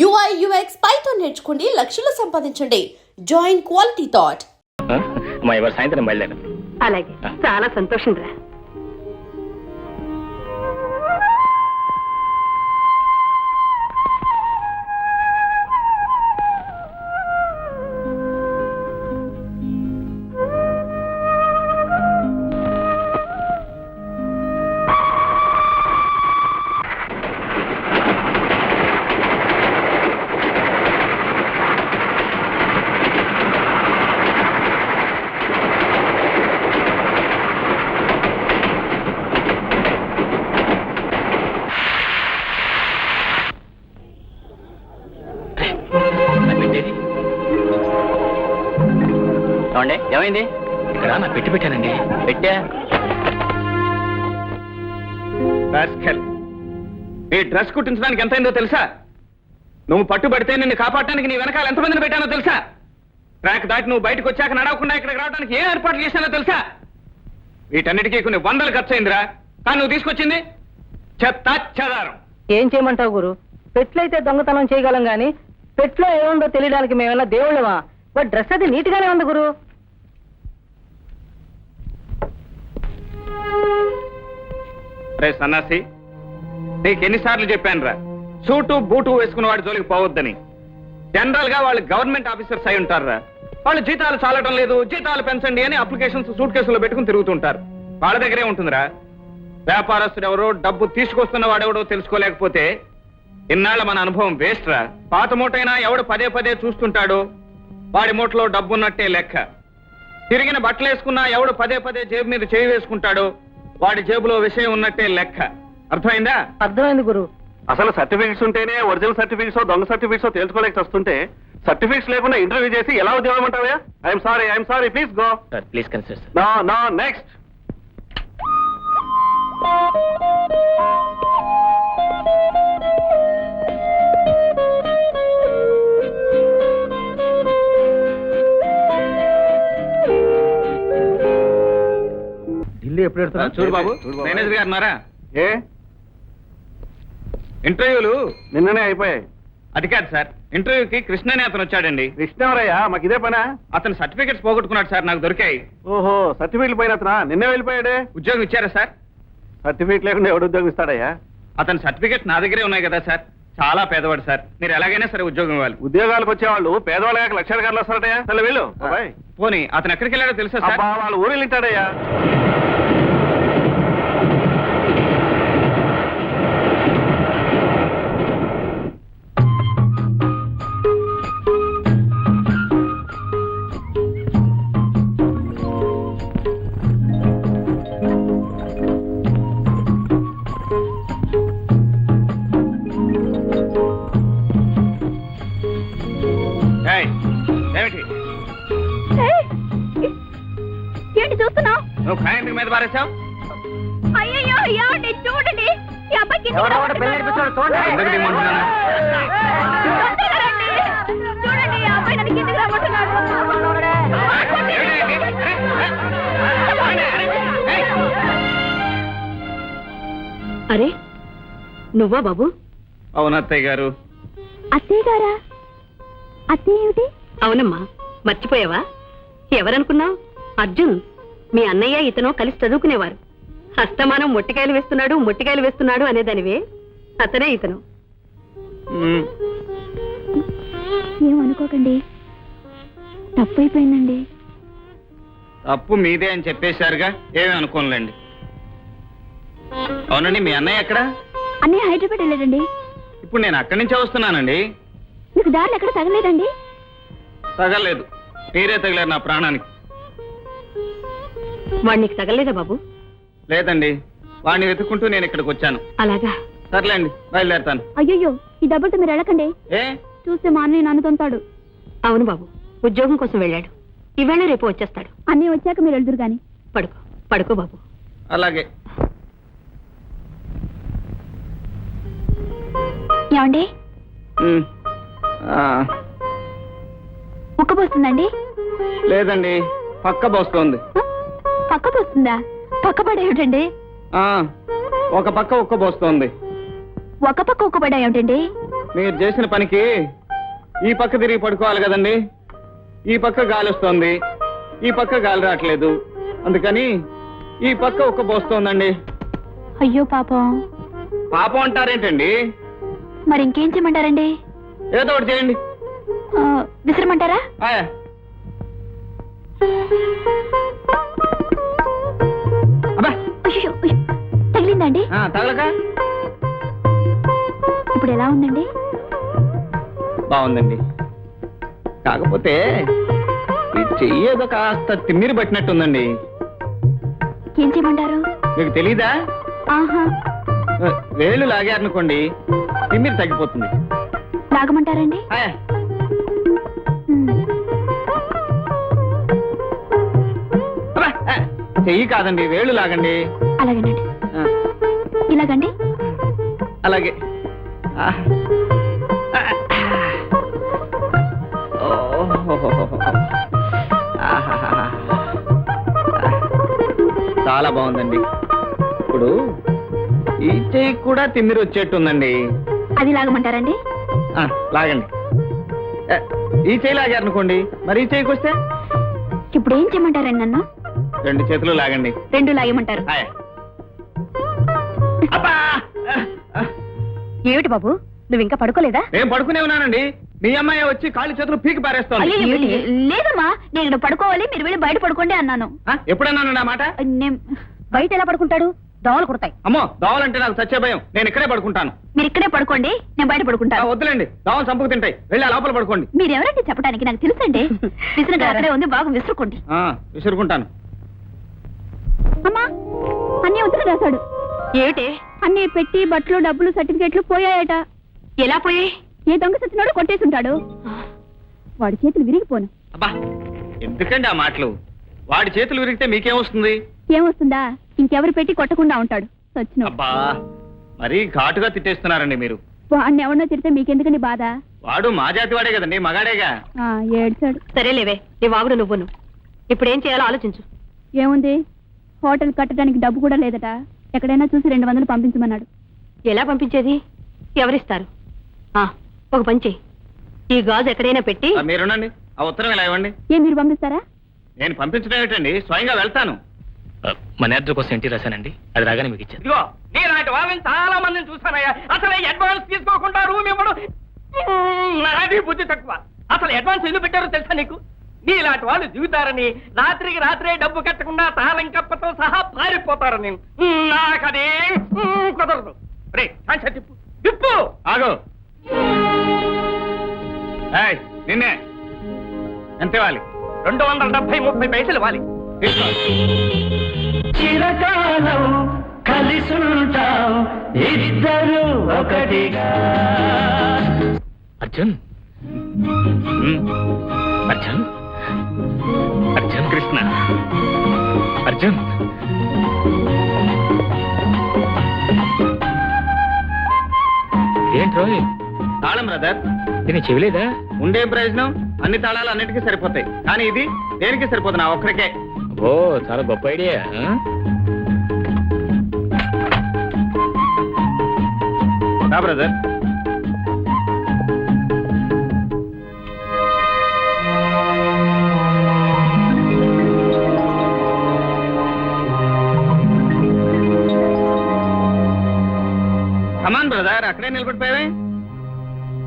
UI UX Python నేర్చుకోండి లక్షలు సంపాదించండి. Join quality thought మా ఇవాళ సాయంత్రం బయలుదేరు అలాగే. చాలా సంతోషం రా ఏమైంది? ఇక్కడ నా పెట్టి పెట్టానండి. పెట్టా. ఈ డ్రెస్ కుట్టించడానికి ఎంతైందో తెలుసా? నువ్వు పట్టుబడితే నిన్ను కాపాడటానికి నీ వెనకాల ఎంతమందిని పెట్టానో తెలుసా? ట్రాక్ దాటి నువ్వు బయటకు వచ్చాక నడవకుండా ఇక్కడికి రావడానికి ఏ ఏర్పాట్లు చేశానో తెలుసా? వీటన్నిటికీ కొన్ని వందలు ఖర్చు అయిందిరా కానీ నువ్వు తీసుకొచ్చింది చెత్త చెదారం. ఏం చేయమంటావు గురు? పెట్లయితే దొంగతనం చేయగలం గాని పెట్లో ఏముందో తెలియడానికి మేమన్నా దేవుళ్ళమా? బట్ డ్రెస్ అది నీట్ గానే ఉంది గురు. రే సన్నాసి నీకు ఎన్నిసార్లు చెప్పాను రా సూటు బూటు వేసుకున్న వాడి జోలికి పోవద్దని. జనరల్గా వాళ్ళు గవర్నమెంట్ ఆఫీసర్స్ అయి ఉంటారా వాళ్ళు జీతాలు చాలటం లేదు జీతాలు పెంచండి అని అప్లికేషన్స్ సూట్ కేసులో పెట్టుకుని తిరుగుతుంటారు. వాళ్ళ దగ్గరే ఉంటుందిరా. వ్యాపారస్తుడు ఎవరో డబ్బు తీసుకొస్తున్న వాడెవడో తెలుసుకోలేకపోతే ఇన్నాళ్ళ మన అనుభవం వేస్ట్ రా పాత మూటైనా ఎవడు పదే పదే చూస్తుంటాడో వాడి మూటలో డబ్బున్నట్టే లెక్క. తిరిగిన బట్టలు వేసుకున్నా ఎవడు పదే పదే జేబు మీద చేయి వేసుకుంటాడో వాడి జేబులో విషయం ఉన్నట్టే లెక్క. అర్థమైందా? అర్థమైంది గురు. అసలు సర్టిఫికెట్స్ ఉంటేనే ఒరిజినల్ సర్టిఫికెట్స్ దొంగ సర్టిఫికెట్స్ తెలుసుకోలేక వస్తుంటే సర్టిఫికెట్స్ లేకుండా ఇంటర్వ్యూ చేసి ఎలా ఉద్యోగం అంటావా I'm sorry I'm sorry please go sir please consider sir no no next ఎప్పుడు ఆ, చూడు బాబు. మేనేజర్ గారు ఉన్నారా? ఏ? ఇంటర్వ్యూలు? నిన్ననే అయిపోయాయి. అది కాదు సార్. ఇంటర్వ్యూకి కృష్ణ అనే అతను వచ్చాడండి. కృష్ణవరయ్య మాకు ఇదే పనా? అతను సర్టిఫికెట్స్ పోగొట్టుకున్నాడు సార్ నాకు దొరికాయి. ఓహో సర్టిఫికెట్ పోయిన అతనా? నిన్నే వెళ్ళిపోయాడే? ఉద్యోగం ఇచ్చారా సార్? సర్టిఫికెట్ లేకుండా ఎవడు ఉద్యోగం ఇస్తాడయ్యా? అతని సర్టిఫికెట్ నా దగ్గరే ఉన్నాయి కదా సార్. చాలా పేదవాడు సార్. మీరు ఎలాగైనా సరే ఉద్యోగం ఇవ్వాలి. ఉద్యోగాలకు వచ్చేవాళ్ళు పేదవాళ్ళ కాక లక్షాధికారులు వస్తారటయ్యా. సరే వెళ్ళు. బాబాయ్ పోనీ అతను ఎక్కడికి వెళ్ళాడో తెలుసా వాళ్ళు ఊరు వెళ్ళింటాడయ్యా ఏమండి చూడండి ఈ అబ్బాయికి ఎందుకు ఎవడెవడ పెళ్ళి రమ్మంటున్నారు? చూడండి ఎందుకు దిమ్మంటున్నాను? తొందరగా రండి. చూడండి ఈ అబ్బాయి నన్ను కిందకి రమ్మంటున్నాడు. అరే నువ్వా బాబు? అవును అత్తయ్య గారు. అత్తయ్య గారా? అత్తయ్య ఏమిటి? అవునమ్మా మర్చిపోయావా? ఎవరనుకున్నావు? అర్జున్. మీ అన్నయ్య ఇతను కలిసి చదువుకునేవారు. హస్తమానం మొట్టికాయలు వేస్తున్నాడు మొట్టికాయలు వేస్తున్నాడు అనేదానివే అతనే ఇతను. ఏమనుకోకండి తప్పైపోయిందండి. తప్పు మీదే అని చెప్పేశారుగా ఏమీ అనుకోనులేండి. అవునండి మీ అన్నయ్య ఎక్కడ? అన్నయ్య హైదరాబాద్ వెళ్ళాడండి. ఇప్పుడు నేను అక్కడి నుంచే వస్తున్నానండి. మీకు దారిలో ఎక్కడ తగలేదండి? తగలేదు. మీరే తగిలారు నా ప్రాణానికి. వాడు నీకు తగలేదా బాబు? లేదండి. వాడిని వెతుక్కుంటూ నేను ఇక్కడికి వచ్చాను. అలాగా? సర్లేండి బయలుదేరతాను. అయ్యయ్యో ఈ డబ్బులతో మీరు వెళ్ళకండి. ఏ? చూస్తే మా అన్నయ్య నన్ను తొంతాడు. అవును బాబు ఉద్యోగం కోసం వెళ్ళాడు. ఈవేళ రేపు వచ్చేస్తాడు. అన్నయ్య వచ్చాక మీరు వెళ్దురు గాని. పడుకో పడుకో బాబు. అలాగే. ఏమండి? మ్మ్. ఆ, ఉక్కపోస్తుందండి? లేదండి పక్క బోస్తోంది. పక్క పోస్తుందా పక్క పడ ఏమిటండి ఆ, ఒక పక్క ఉక్క పోస్తోంది ఒక పక్క ఉక్కబడ ఏమిటండి మీరు చేసిన పనికి ఈ పక్క తిరిగి పడుకోవాలి కదండి. ఈ పక్క గాలి వస్తోంది ఈ పక్క గాలి రావట్లేదు. అందుకని ఈ పక్క ఒక్క పోస్తోందండి అయ్యో పాపం. పాపం అంటారేంటండి? మరి ఇంకేం చేయమంటారండి? ఏదో ఒకటి చేయండి. ఆ, విసిరమంటారా? తగిలిందండి? తగలక? ఇప్పుడు ఎలా ఉందండి? బాగుందండి. కాకపోతే ఈ చెయ్యి ఏదో కాస్త తిమ్మిరి పట్టినట్టుందండి. ఏం చేయమంటారు? మీకు తెలీదా? ఆహా. వేలు లాగారనుకోండి తిమ్మిరి తగ్గిపోతుంది. లాగమంటారండి? చెయ్యి కాదండి వేలు లాగండి. అలాగేనండి. ఇలాగండి. అలాగే. చాలా బాగుందండి. ఇప్పుడు ఈ చెయ్యి కూడా తిమ్మిరి వచ్చేట్టుందండి అది లాగమంటారండి? లాగండి. ఈ చెయ్యి లాగారనుకోండి మరి ఈ చెయ్యికి వస్తే ఇప్పుడు ఏం చేయమంటారండి నన్ను? రెండు చేతులు లాగండి. రెండు లాగమంటారు. ఏమిటి బాబు? నువ్వు ఇంకా పడుకోలేదా? నేను పడుకునే ఉన్నానండి. మీ అమ్మాయి వచ్చి కాళ్ళు చేతులు పీకి పారేస్తోంది. అయ్యో, లేదమ్మా నేను పడుకోవాలి మీరు వెళ్ళి బయట పడుకోండి అన్నాను. ఆ, ఎప్పుడన్నాను నా మాట? నేను- బయట ఎలా పడుకుంటాడు? దోవలు కుడతాయి. అమ్మో దోవలంటే నాకు చచ్చే భయం. నేను ఇక్కడే పడుకుంటాను. మీరు ఇక్కడే పడుకోండి నేను బయట ఆ, పడుకుంటాను వద్దులేండి. దోవలు చంపుకు తింటాయి. వెళ్ళి ఆ లోపల పడుకోండి. మీరు ఎవరండి చెప్పడానికి నాకు తెలుసండి. విసురుగా అక్కడే ఉంది బాగా విసురుకోండి. ఆ, విసురుకుంటాను. అమ్మా అన్నీ ఉత్తరం రాశాడు. ఏమిటి? అన్నీ పెట్టి బట్టలు డబ్బులు సర్టిఫికెట్లు పోయాయట. ఎలా పోయి ఏ దొంగ సచ్చినాడు కొట్టేసి ఉంటాడు వాడి చేతులు విరిగిపోను. అబ్బా ఎందుకండి ఆ మాటలు? వాడి చేతులు విరిగితే మీకేమొస్తుంది ఏమొస్తుందా ఇంకెవరు పెట్టి కొట్టకుండా ఉంటాడు సచ్చినోడు అబ్బా మరీ ఘాటుగా తిట్టేస్తున్నారండి మీరు. వాడిని ఎవరినో తిడితే మీకెందుకండి బాధ? వాడు మా జాతి వాడే కదండి మగాడేగా? ఆ, ఏడ్చాడు. సరేలేవే నీ వాగుడు నువ్వును. ఇప్పుడు ఏం చేయాలో ఆలోచించు. ఏముంది? హోటల్ కట్టడానికి డబ్బు కూడా లేదట. ఎక్కడైనా చూసి రెండు వందలు పంపించమన్నాడు. ఎలా పంపించేది? ఎవరిస్తారు? ఆ, ఒక పని చెయ్యి. ఈ గాజు ఎక్కడైనా పెట్టి ఆ, మీరునండి ఆ ఉత్తరం ఇలా ఇవ్వండి? ఏ మీరు పంపిస్తారా? నేను పంపించడం ఏమిటండి? స్వయంగా వెళ్తాను. మన యాత్ర కోసం ఇంటికి రాశానండి. అది రాగానే మీకు ఇచ్చాను. ఇదిగో నీలాంటి వాళ్ళని చాలా మందిని చూసానయ్యా అసలు అడ్వాన్స్ తీసుకోకుండా రూమ్ ఇవ్వడం. మ్మ్, నాది బుద్ధి తక్కువ. అసలు అడ్వాన్స్ ఎందుకు పెట్టారో తెలుసా నీకు? నీలాంటి వాళ్ళు దిగుతారని రాత్రికి రాత్రే డబ్బు కట్టకుండా తాళం కప్పతో సహా పారిపోతారని మ్మ్, నాకది. కుదరదు. రే తిప్పు తిప్పు ఆగు. ఏయ్, నిన్నే. ఎంత ఇవ్వాలి? రెండు వందల డెబ్బై ముప్పై పైసలు ఇవ్వాలి. తీసుకో. చిరకాలం కలిసుంటాం ఇద్దరు ఒకటిగా. అర్జున్? అర్జున్? కృష్ణ. అర్జున్. ఏంట్రో తాళం బ్రదర్. దీన్ని చెవిలేదా? ఉండే ప్రయోజనం అన్ని తాళాలు అన్నిటికీ సరిపోతాయి. కానీ ఇది దేనికి సరిపోతుంది నా ఒక్కరికే. ఓ చాలా గొప్ప ఐడియా బ్రదర్.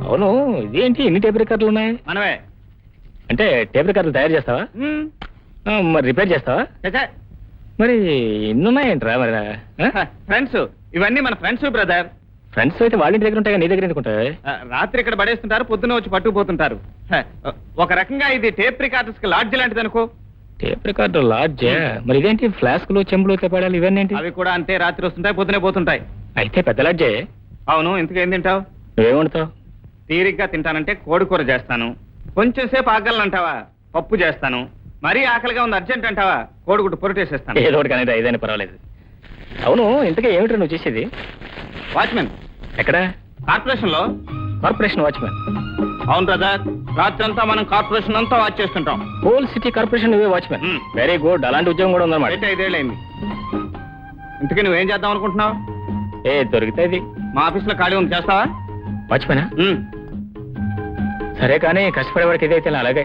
అవును ఇదేంటి ఎన్ని టేప్ రికార్డులు ఉన్నాయి? మనమే. అంటే టేప్ రికార్డులు తయారు చేస్తావా. ఆ, మరి రిపేర్ చేస్తావా. మరి ఎన్ని ఉన్నాయంట్రా మరి? ఫ్రెండ్స్ ఇవన్నీ మన ఫ్రెండ్స్ బ్రదర్. ఫ్రెండ్స్ అయితే వాళ్ళ ఇంటి దగ్గర ఉంటాయి నీ దగ్గర ఎందుకుంటాయి ఆ, రాత్రి ఇక్కడ పడేస్తుంటారు పొద్దున వచ్చి పట్టుకుపోతుంటారు. హ, ఒక రకంగా ఇది టేప్ రికార్డర్స్కి లాడ్జ్ లాంటిది అనుకో. టేప్ రికార్డు లాడ్జ్ మరి ఇదేంటి ఫ్లాస్కులు చెంబులు తెపాడాలు ఇవన్నీ ఏంటి? అవి కూడా అంతే రాత్రి వస్తుంటాయి పొద్దునే పోతుంటాయి. అయితే పెద్ద లాడ్జే. అవును ఇంతకేం తింటావు? నువ్వేం వండుతావు? తీరిగ్గా తింటానంటే కోడి కూర చేస్తాను. కొంచెం సేపు ఆకలిని అంటావా పప్పు చేస్తాను. మరీ ఆకలిగా ఉంది అర్జెంట్ అంటావా? కోడిగుడ్డు పొరటేసేస్తాను ఏదో ఒకటి అనేది ఐదైనా పర్వాలేదు. అవును ఇంతకీ ఏమిటి నువ్వు చేసేది? వాచ్మెన్. ఎక్కడ? కార్పొరేషన్లో కార్పొరేషన్ వాచ్మెన్. అవును బ్రదర్ రాత్రంతా మనం కార్పొరేషన్ అంతా వాచ్ చేస్తుంటాం. హోల్ సిటీ కార్పొరేషన్ నువ్వే వాచ్మెన్. వెరీ గుడ్ అలాంటి ఉద్యోగం కూడా ఉందన్నమాట. అయితే ఐదేళ్ళైంది ఇంతకీ నువ్వేం చేద్దాం అనుకుంటున్నావు? ఏ దొరికితే ఇది మా ఆఫీస్లో ఖాళీ ఉంది చేస్తావా? ఉమ్. సరే కానీ కష్టపడే వాడికి ఏదైతే అలాగే.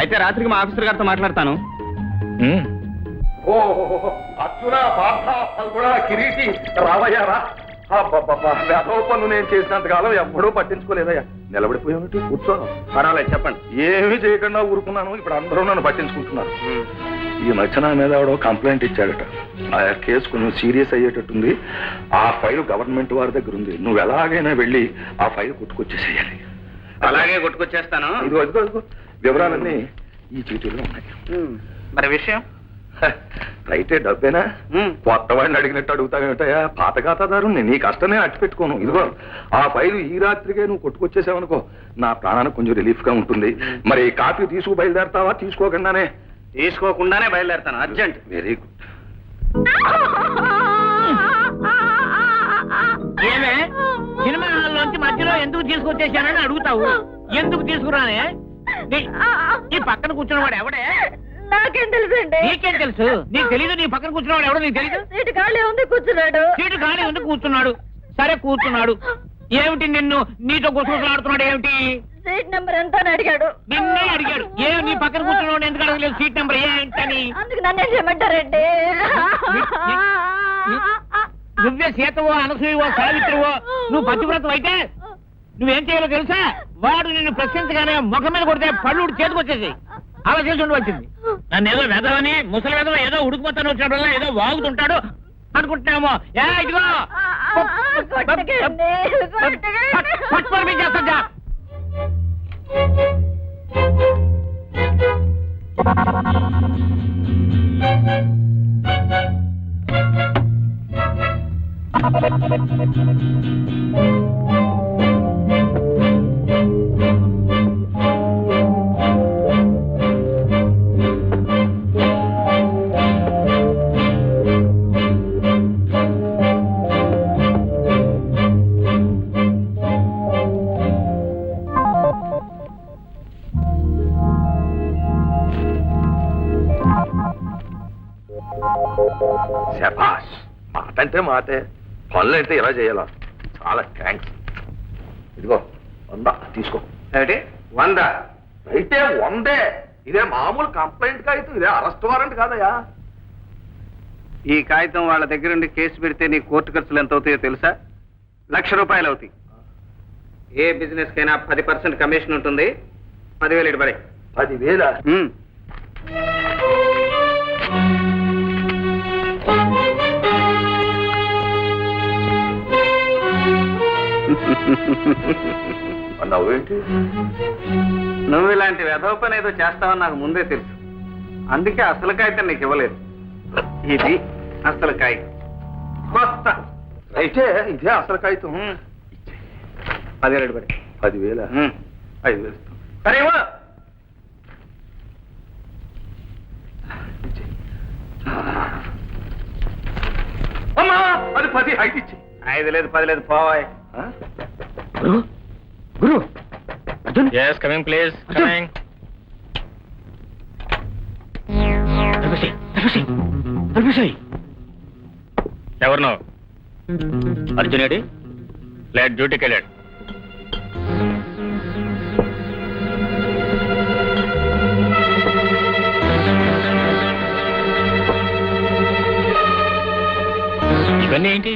అయితే రాత్రికి మా ఆఫీసర్ గారితో మాట్లాడతాను. అర్జున పార్థ కూడా కిరీటి. రావయ్యారా పనులు నేను చేసినంత కాలం ఎప్పుడూ పట్టించుకోలేదయ్యా. నిలబడిపోయామటి కూర్చో పర్వాలేదు చెప్పండి. ఏమీ చేయకుండా ఊరుకున్నాను. ఇప్పుడు అందరూ నన్ను పట్టించుకుంటున్నారు. ఈ మధ్య నా మీద ఎవడో కంప్లైంట్ ఇచ్చాడట. ఆ కేసు కొంచెం సీరియస్ అయ్యేటట్టుంది. ఆ ఫైల్ గవర్నమెంట్ వారి దగ్గర ఉంది నువ్వు ఎలాగైనా వెళ్ళి ఆ ఫైల్ కొట్టుకొచ్చేసేయాలి. అలాగే కొట్టుకొచ్చేస్తాను. ఇదిగో ఇదిగో ఇదిగో. వివరాలన్నీ ఈ చీటీలో ఉన్నాయి. మరి విషయం? రైతే డబ్బేనా. కొత్త వాడిని అడిగినట్టు అడుగుతావేమిటయా పాత ఖాతాదారుని నీ కష్టం నేను అట్టి పెట్టుకోను ఇదిగో ఆ ఫైలు ఈ రాత్రికే నువ్వు కొట్టుకొచ్చేసావనుకో నా ప్రాణానికి కొంచెం రిలీఫ్గా ఉంటుంది మరి కాపీ తీసుకు బయలుదేరతావా? తీసుకోకుండానే. తీసుకోకుండానే బయలుదేరతాను. అర్జెంట్. Very good. ఏమే? మధ్యలో ఎందుకు తీసుకొచ్చేసానని అడుగుతావు? ఎందుకు తీసుకురానే? నీ- పక్కన కూర్చున్నవాడు ఎవడే? నాకేం తెలుసండి? నీకేం తెలుసు? నీకు తెలీదు నీ పక్కన కూర్చున్నవాడు ఎవడో నీకు తెలీదు? సీటు ఖాళీ ఉంది కూర్చున్నాడు. సీటు ఖాళీ ఉంది కూర్చున్నాడు. సరే కూర్చున్నాడు. ఏమిటి నిన్ను? నీతో గుసగుసలాడుతున్నాడు ఏమిటి? సీట్ నెంబర్ ఎంత అని అడిగాడు. నిన్నే అడిగాడు. ఏ నీ పక్కన కూర్చున్నాడు ఎందుకు అడగలేదు? సీట్ నెంబర్ ఏంటని? అందుకు నన్ను ఏం చేయమంటారండి. నువ్వే సీతవో అనసూయవో సావిత్రివో నువ్వు పతివ్రతం అయితే నువ్వేం చేయాలో తెలుసా? వాడు నిన్ను ప్రశ్నించగానే ముఖం మీద కొడితే పళ్ళు ఊడి చేతికి వచ్చేసి అలా చేసి ఉండవచ్చింది నన్ను ఏదో వెదవని ముసలి వెదవ ఏదో ఉడుకుపోతాను వచ్చినప్పుడల్లా ఏదో వాగుతుంటాడు అనుకుంటున్నామో. ఏ ఇదిగో! కొట్టకండి. పట్టుకొని అంటే మాటే పనులు అయితే ఎలా చేయాలా? చాలా థ్యాంక్స్ ఇదిగో వంద తీసుకో. ఏమిటి? వంద. అయితే వందే. ఇదే మామూలు కంప్లైంట్ కాగితం ఇదే అరెస్ట్ వారెంట్ కాదయ్యా. ఈ కాగితం వాళ్ళ దగ్గరుండి కేసు పెడితే నీ కోర్టు ఖర్చులు ఎంత అవుతాయో తెలుసా? లక్ష రూపాయలు అవుతాయి. ఏ బిజినెస్ కైనా పది పర్సెంట్ కమిషన్ ఉంటుంది. పదివేలు ఇటు పడే. పదివేల? నవ్వేంటి నువ్వు ఇలాంటి వెధవ పని ఏదో చేస్తావని నాకు ముందే తెలుసు. అందుకే అసలు కాగితం నీకు ఇవ్వలేదు. ఇది అసలు కాగితం కొత్త. అయితే ఇదే అసలు కాగితం పదివేలు పడే పదివేల? ఐదు వేలు. సరే. అమ్మా అది పది ఐదు ఇచ్చి. ఐదు లేదు పది లేదు పోవాయ్. గురు గురు Arjun. Yes coming please coming ఎవరినో? అర్జున్ ఏడి? లేట్ డ్యూటీకి వెళ్ళాడు ఇవన్నీ ఏంటి?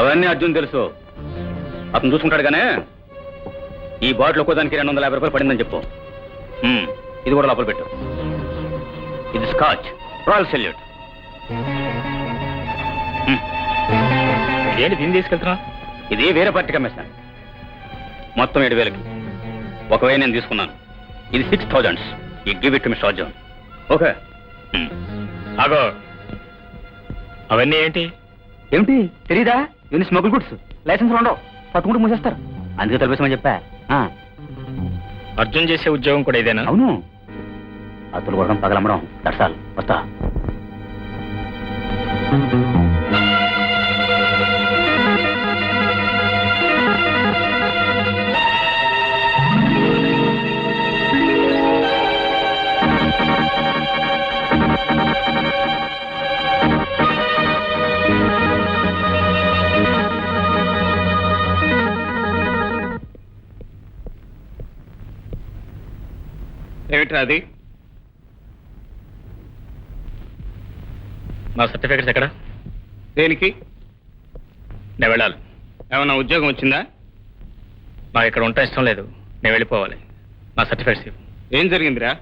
అవన్నీ అర్జున్ తెలుసు. అతను చూసుకుంటాడు గానే ఈ బాటిల్ ఒక్కో దానికి రెండు వందల యాభై రూపాయలు పడిందని చెప్పు. మ్మ్. ఇది కూడా లోపల పెట్టు. ఇది స్కాచ్ రాయల్ సెల్యూట్. ఏంటి దీన్ని తీసుకెళ్తున్నా ఇది వేరే పార్టీ కమిషన్ మొత్తం ఏడు వేలకి. ఒక వెయ్యి నేను తీసుకున్నాను. ఇది సిక్స్ థౌజండ్స్. ఈ give it mister Arjun. Okay. Hmm. ఆగో. అవన్నీ ఏంటి? ఏమిటి? తెలీదా? ఇవన్నీ స్మగుల్ గుడ్స్. లైసెన్స్ ఉండవు పదకొండు మూసేస్తారు. అందుకే తలపేసామని చెప్పా. అర్జున్ చేసే ఉద్యోగం కూడా ఇదేనా? అవును. అతులు కొరడం పగలమ్మడం దర్శాలు. వస్తా. ఏమిట్రా అది? నా సర్టిఫికెట్స్ ఎక్కడ? దేనికి? నేను వెళ్ళాలి. ఏమన్నా ఉద్యోగం వచ్చిందా? నాకు ఇక్కడ ఉంటా ఇష్టం లేదు. నేను వెళ్ళిపోవాలి. నా సర్టిఫికెట్స్ ఇవ్వు. ఏం జరిగిందిరా?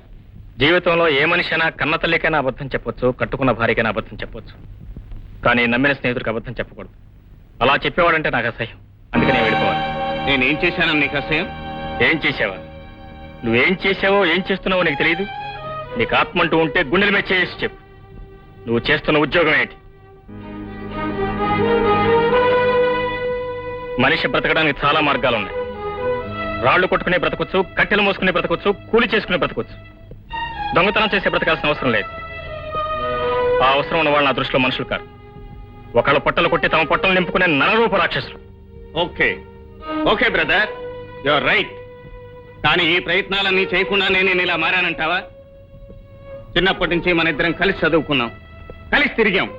జీవితంలో ఏ మనిషి అయినా కన్న తల్లికైనా అబద్ధం చెప్పొచ్చు కట్టుకున్న భార్యకైనా అబద్ధం చెప్పొచ్చు. కానీ నమ్మిన స్నేహితుడికి అబద్ధం చెప్పకూడదు. అలా చెప్పేవాడంటే నాకు అసహ్యం. అందుకని నేను వెళ్ళిపోవాలి. నేనేం చేశానని నీకు అసహ్యం? ఏం చేసావా నువ్వేం చేసావో ఏం చేస్తున్నావో నీకు తెలియదు నీకు ఆత్మ అంటూ ఉంటే గుండెల మీద చేసి చెప్పు. నువ్వు చేస్తున్న ఉద్యోగం ఏంటి? మనిషి బ్రతకడానికి చాలా మార్గాలు ఉన్నాయి. రాళ్ళు కొట్టుకునే బ్రతకొచ్చు కట్టెలు మోసుకునే బ్రతకొచ్చు కూలి చేసుకునే బ్రతకొచ్చు. దొంగతనం చేసే బ్రతకాల్సిన అవసరం లేదు. ఆ అవసరం ఉన్న వాళ్ళు నా దృష్టిలో మనుషులు కాదు ఒకళ్ళ పొట్టలు కొట్టి తమ పొట్టలు నింపుకునే నరరూప రాక్షసులు. Okay. Okay brother. Your right. కానీ ఈ ప్రయత్నాలన్నీ చేయకుండా నేను ఇలా మారానంటావా? చిన్నప్పటి నుంచి మన ఇద్దరం కలిసి చదువుకున్నాం. కలిసి తిరిగాం.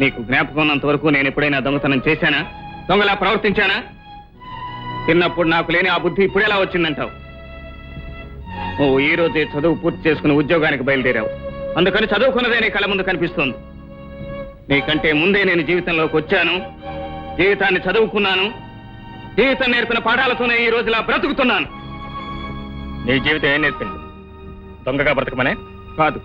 నీకు జ్ఞాపకం ఉన్నంత వరకు నేను ఎప్పుడైనా దొంగతనం చేశానా? దొంగలా ప్రవర్తించానా? చిన్నప్పుడు నాకు లేని ఆ బుద్ధి ఇప్పుడు ఎలా వచ్చిందంటావు? నువ్వు ఈ రోజే చదువు పూర్తి చేసుకుని ఉద్యోగానికి బయలుదేరావు. అందుకని చదువుకున్నదే నీ కళ ముందు కనిపిస్తోంది. నీకంటే ముందే నేను జీవితంలోకి వచ్చాను. జీవితాన్ని చదువుకున్నాను. జీవితం నేర్పిన పాఠాలతోనే ఈ రోజులా బ్రతుకుతున్నాను. నీ జీవితం ఏం నేర్పింది? దొంగగా బ్రతకమనే? కాదు.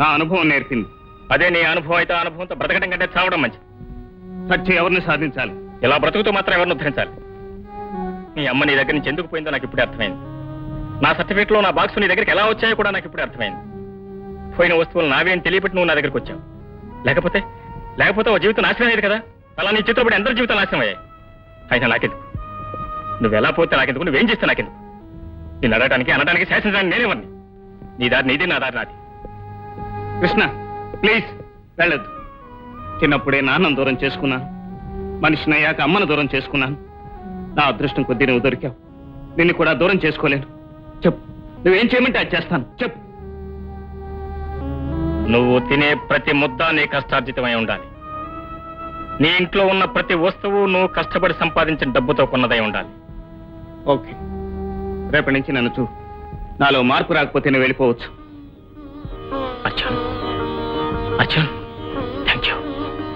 నా అనుభవం నేర్పింది. అదే నీ అనుభవం అయితే అనుభవంతో బ్రతకడం కంటే చావడం మంచిది. సత్య ఎవరిని సాధించాలి? ఇలా బ్రతుకుతూ మాత్రం ఎవరిని ఉద్ధరించాలి? నీ అమ్మ నీ దగ్గర నుంచి ఎందుకు పోయిందో నాకు ఇప్పుడే అర్థమైంది. నా సర్టిఫికెట్లో నా బాక్స్ నీ దగ్గరికి ఎలా వచ్చాయో కూడా నాకు ఇప్పుడే అర్థమైంది. పోయిన వస్తువులు నావేం తెలియపెట్టి నువ్వు నా దగ్గరికి వచ్చావు? లేకపోతే? లేకపోతే ఓ జీవితం నాశనం అయ్యేది కదా? అలా నీ చిత్రపడి పడి జీవితం నాశనం అయ్యాయి. అయినా నాకెందుకు? నువ్వు ఎలా పోతే నాకెందుకు? నువ్వేం చేస్తే నాకెందుకు? నేను అడగడానికి అనడానికి శాసించడానికి నేనేవన్నీ నీ దారి నీది నా దారి నాది. కృష్ణ ప్లీజ్ వెళ్ళొద్దు. చిన్నప్పుడే నాన్నను దూరం చేసుకున్నాను. మనిషిని అయ్యాక అమ్మను దూరం చేసుకున్నాను. నా అదృష్టం కొద్దీ నువ్వు దొరికావు. నిన్ను కూడా దూరం చేసుకోలేను. చెప్పు. నువ్వేం చేయమంటే అది చేస్తాను. చెప్పు. నువ్వు తినే ప్రతి ముద్ద నీ కష్టార్జితమై ఉండాలి. నీ ఇంట్లో ఉన్న ప్రతి వస్తువు నువ్వు కష్టపడి సంపాదించిన డబ్బుతో కొన్నదై ఉండాలి. ఓకే. రేపటి నుంచి నన్ను చూ. నాలో మార్పు రాకపోతే నేను వెళ్ళిపోవచ్చు. Arjun. Arjun. Thank you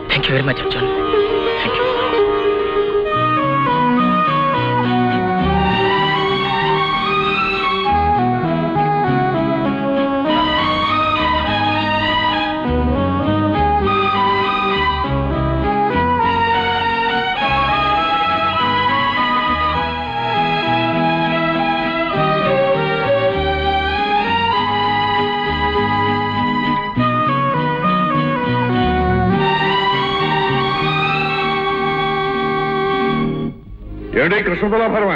thank you very much Arjun